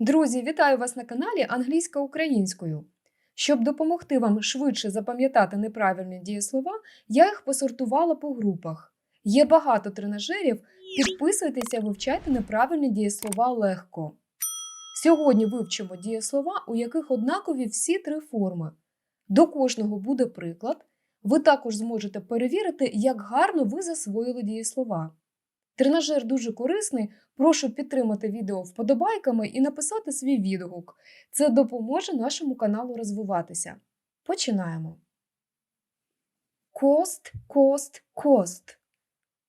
Друзі, вітаю вас на каналі Англійська українською. Щоб допомогти вам швидше запам'ятати неправильні дієслова, я їх посортувала по групах. Є багато тренажерів, підписуйтеся, вивчайте неправильні дієслова легко. Сьогодні вивчимо дієслова, у яких однакові всі три форми. До кожного буде приклад. Ви також зможете перевірити, як гарно ви засвоїли дієслова. Тренажер дуже корисний, прошу підтримати відео вподобайками і написати свій відгук. Це допоможе нашому каналу розвиватися. Починаємо. Кост, кост, кост.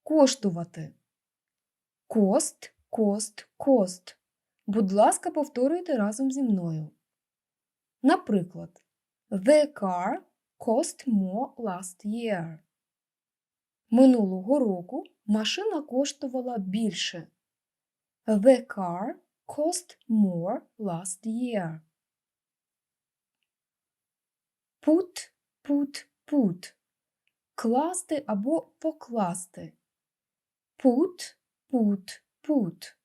Коштувати. Кост, кост, кост. Будь ласка, повторюйте разом зі мною. Наприклад, The car cost more last year. Минулого року машина коштувала більше. The car cost more last year. Put, put, put. Класти або покласти. Put, put, put.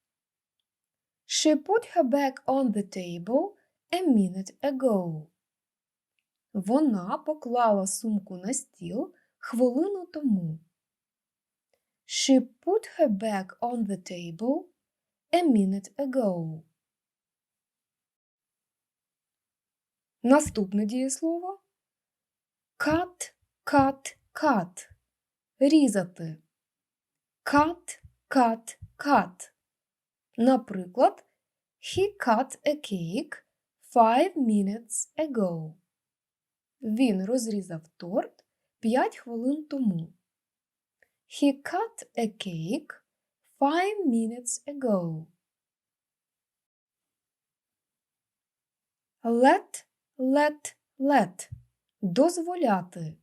She put her bag on the table a minute ago. Вона поклала сумку на стіл хвилину тому. She put her bag on the table a minute ago. Наступне дієслово cut, cut, cut. Різати. Cut, cut, cut. Наприклад, He cut a cake five minutes ago. Він розрізав торт 5 хвилин тому. He cut a cake five minutes ago. Let, let, let. Дозволяти.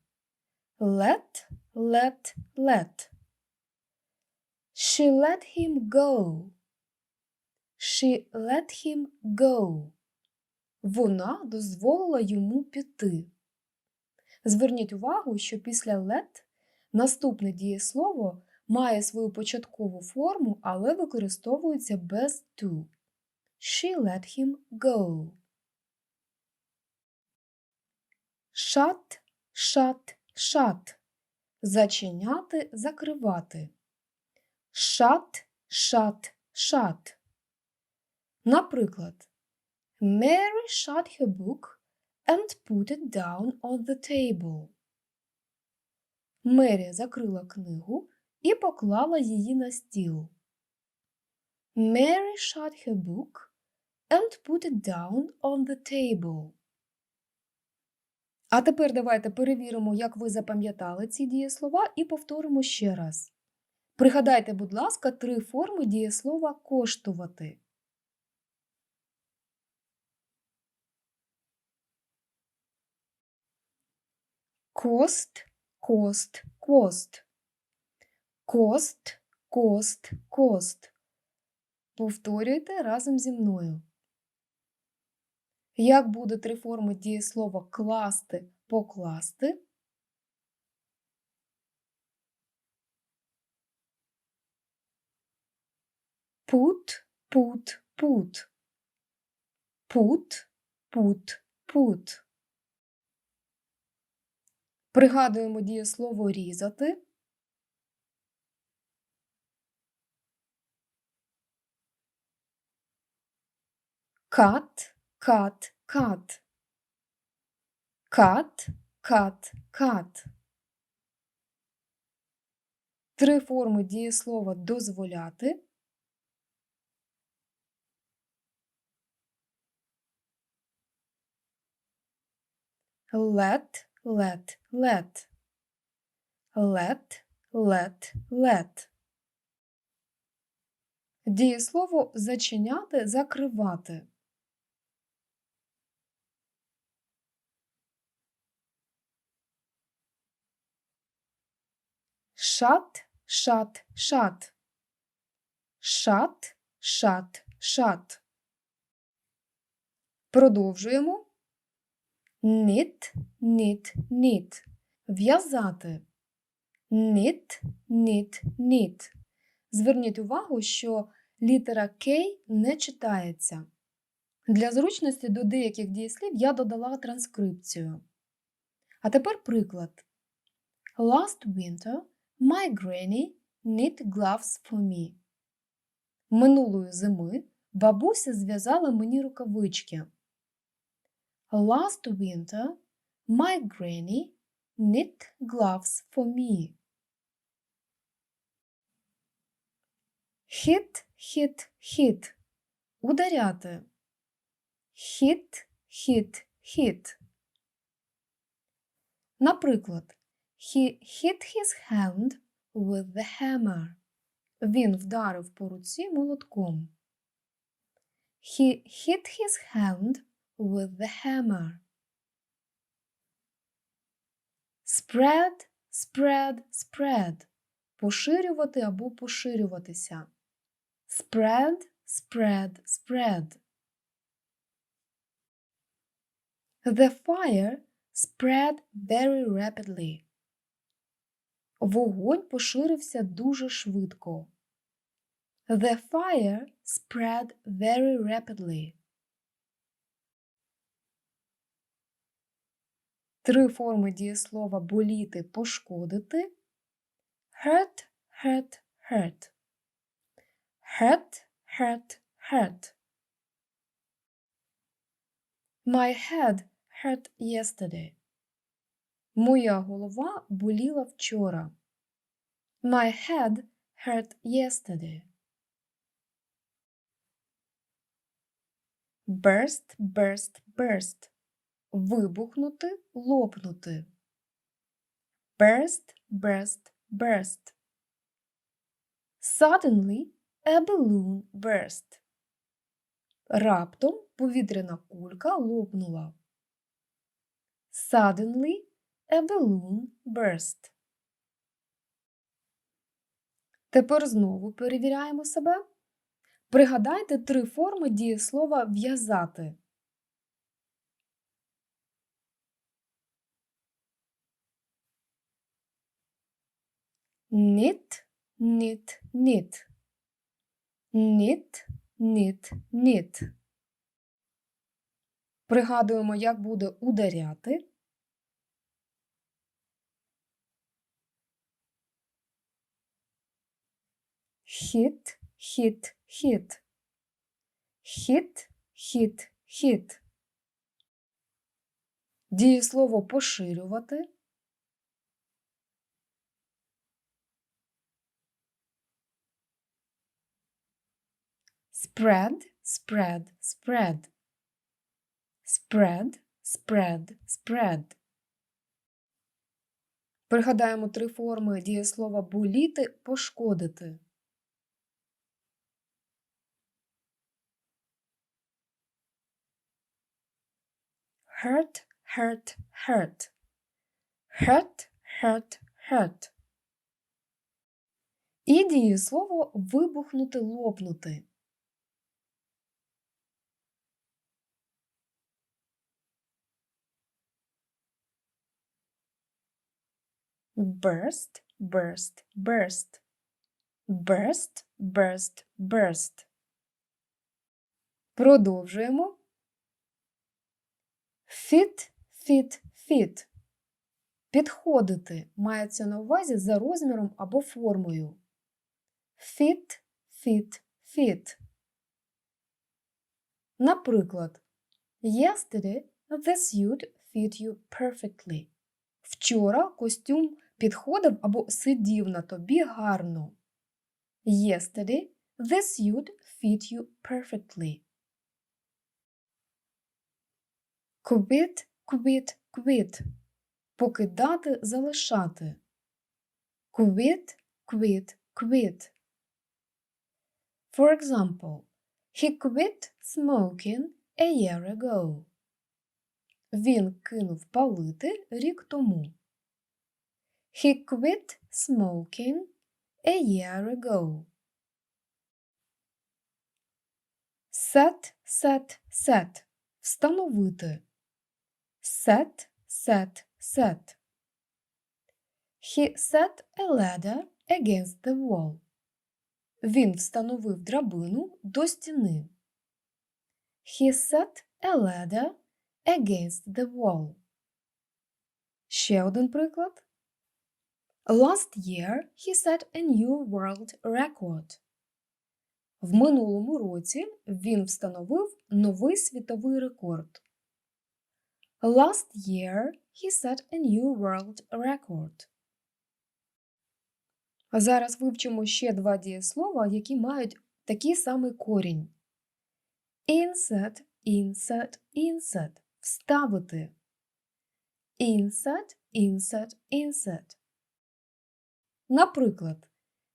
Let, let, let. She let him go. She let him go. Вона дозволила йому піти. Зверніть увагу, що після let наступне дієслово має свою початкову форму, але використовується без to. She let him go. Shut, shut, shut. Зачиняти, закривати. Shut, shut, shut. Наприклад, Mary shut her book and put it down on the table. Мері закрила книгу і поклала її на стіл. Mary shut her book and put it down on the table. А тепер давайте перевіримо, як ви запам'ятали ці дієслова, і повторимо ще раз. Пригадайте, будь ласка, три форми дієслова коштувати. Кост, кост, кост. Кост, кост, кост. Повторюйте разом зі мною. Як буде три форми дієслова класти, покласти? Put, put, put. Put, put, put. Пригадуємо дієслово різати. Cut, cut, cut. Cut, cut, cut. Три форми дієслова дозволяти. Let, let, let. Let, let, let. Дієслово зачиняти, закривати. Shut, shut, shut. Shut, shut, shut. Продовжуємо. Knit, knit, knit. В'язати. Knit, knit, knit. Зверніть увагу, що літера K не читається. Для зручності до деяких дієслів я додала транскрипцію. А тепер приклад. Last winter my granny knit gloves for me. Минулої зими бабуся зв'язала мені рукавички. Last winter my granny knit gloves for me. Hit, hit, hit. Ударяти. Hit, hit. Наприклад, he hit his hand with the hammer. Він вдарив по руці молотком. He hit his hand with the hammer. Spread, spread, spread. Поширювати або поширюватися. Spread, spread, spread. The fire spread very rapidly. Вогонь поширився дуже швидко. The fire spread very rapidly. Три форми дієслова боліти пошкодити. Hurt, hurt, hurt. Hurt, hurt, hurt. My head hurt yesterday. Моя голова боліла вчора. My head hurt yesterday. Burst, burst, burst. Вибухнути, лопнути. Burst, burst, burst. Suddenly a balloon burst. Раптом повітряна кулька лопнула. Suddenly a balloon burst. Тепер знову перевіряємо себе. Пригадайте три форми дієслова в'язати. Knit, knit, knit. Knit, knit, knit. Пригадуємо, як буде ударяти. Hit, hit, hit. Hit, hit, hit. Дієслово поширювати. Spread, spread, spread. Spread, spread, spread. Пригадаємо три форми дієслова боліти пошкодити. Hurt, hurt, hurt. Hurt, hurt, hurt. І дієслово вибухнути, лопнути. Burst, burst, burst. Burst, burst, burst. Продовжуємо. Fit, fit, fit. Підходити мається на увазі за розміром або формою. Fit, fit, fit. Наприклад, Yesterday the suit fit you perfectly. Вчора костюм підходив або сидів на тобі гарно. Yesterday the suit fit you perfectly. Quit, quit, quit. Покидати, залишати. Quit, quit, quit. For example, he quit smoking a year ago. Він кинув палити рік тому. He quit smoking a year ago. Set, set, set. Встановити. Set, set, set. He set a ladder against the wall. Він встановив драбину до стіни. He set a ladder against the wall. Ще один приклад. Last year he set a new world record. В минулому році він встановив новий світовий рекорд. Last year he set a new world record. Зараз вивчимо ще два дієслова, які мають такий самий корінь. Insert, insert, insert. Вставити. Insert, insert, insert. Наприклад,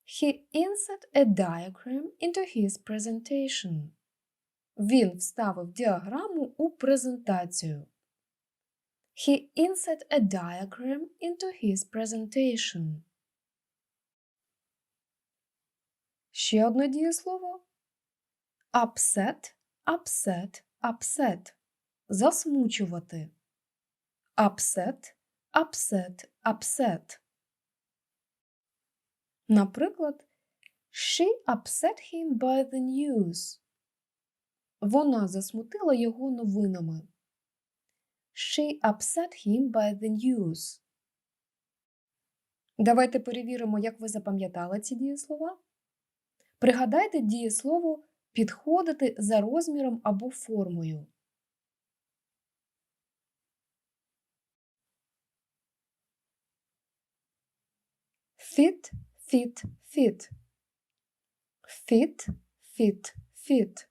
He insert a diagram into his presentation. Він вставив діаграму у презентацію. He insert a diagram into his presentation. Ще одне дієслово. Upset, upset, upset. Засмучувати. Upset, upset, upset. Наприклад, She upset him by the news. Вона засмутила його новинами. She upset him by the news. Давайте перевіримо, як ви запам'ятали ці дієслова. Пригадайте дієслово підходити за розміром або формою. Fit, fit, fit. Fit, fit, fit.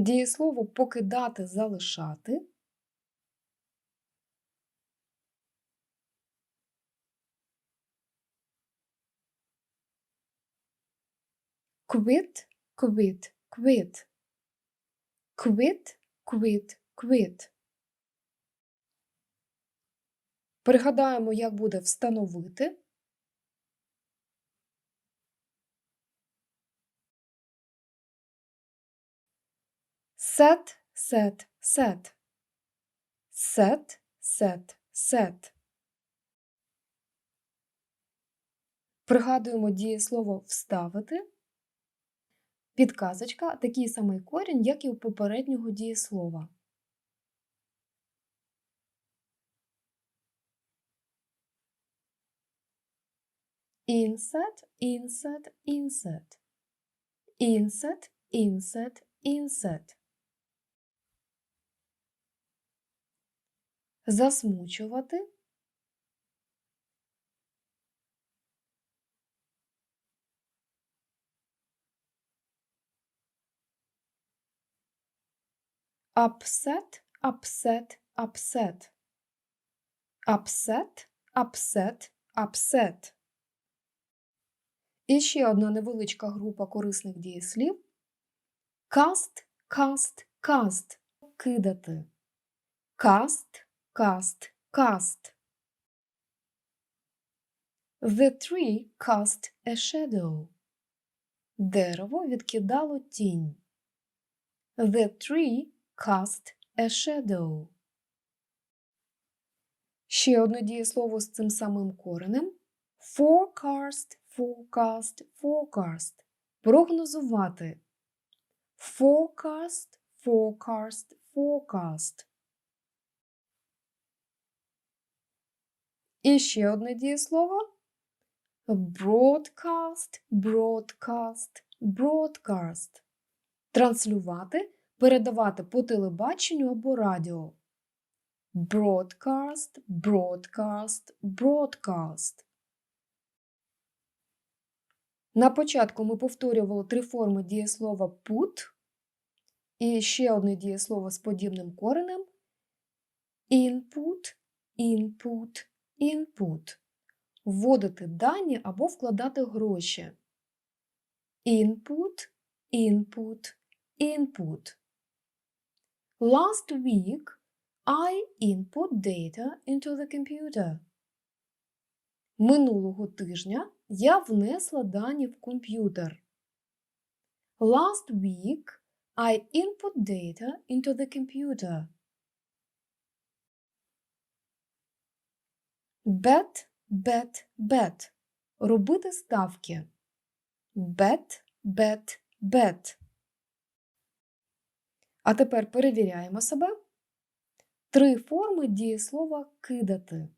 Дієслово покидати, залишати. Quit, quit, quit. Quit, quit, quit. Пригадаємо, як буде встановити. Set, set, set. Set, set, set. Пригадуємо дієслово вставити. Підказочка такий самий корінь, як і у попереднього дієслова. Insert, insert, insert. Insert, insert, insert. Засмучувати. Upset, upset, upset. Upset, upset, upset. І ще одна невеличка група корисних дієслів. Cast, cast, cast. Кидати. Cast, cast, cast. The tree cast a shadow. Дерево відкидало тінь. The tree cast a shadow. Ще одне дієслово з цим самим коренем. Forecast, forecast, forecast. Прогнозувати. Forecast, forecast, forecast. І ще одне дієслово. Broadcast, broadcast, broadcast. Транслювати, передавати по телебаченню або радіо. Broadcast, broadcast, broadcast. На початку ми повторювали три форми дієслова put і ще одне дієслово з подібним коренем. Input, input, input. Вводити дані або вкладати гроші. Input, input, input. Last week I input data into the computer. Минулого тижня я внесла дані в комп'ютер. Last week I input data into the computer. Bet. Робити ставки. Bet, bet, bet. А тепер перевіряємо себе. Три форми дієслова кидати.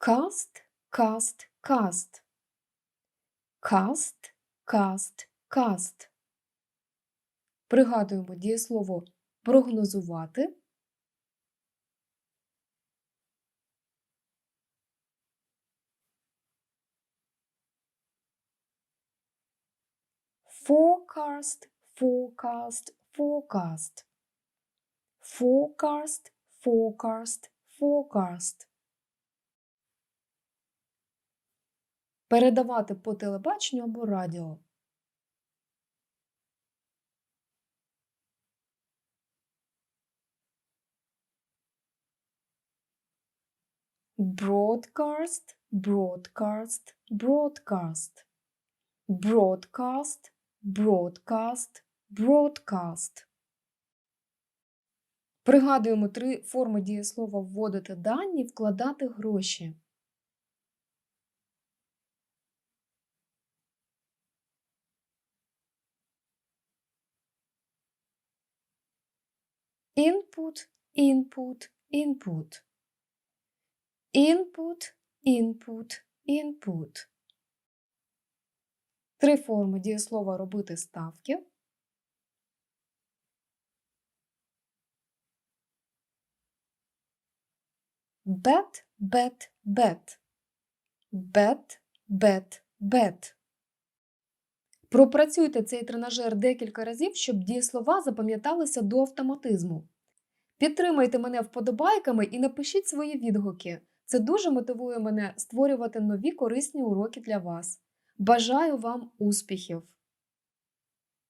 Cast, cast, cast. Cast, cast, cast. Пригадуємо дієслово прогнозувати. Forecast, forecast, forecast. Forecast, forecast, forecast. Передавати по телебаченню або радіо. Broadcast, broadcast, broadcast. Broadcast, broadcast, broadcast. Пригадуємо три форми дієслова вводити дані, вкладати гроші. Input, input, input. Input, input, input. Три форми дієслова робити ставки. Bet. Bet, bet, bet. Пропрацюйте цей тренажер декілька разів, щоб дієслова запам'яталися до автоматизму. Підтримайте мене вподобайками і напишіть свої відгуки. Це дуже мотивує мене створювати нові корисні уроки для вас. Бажаю вам успіхів!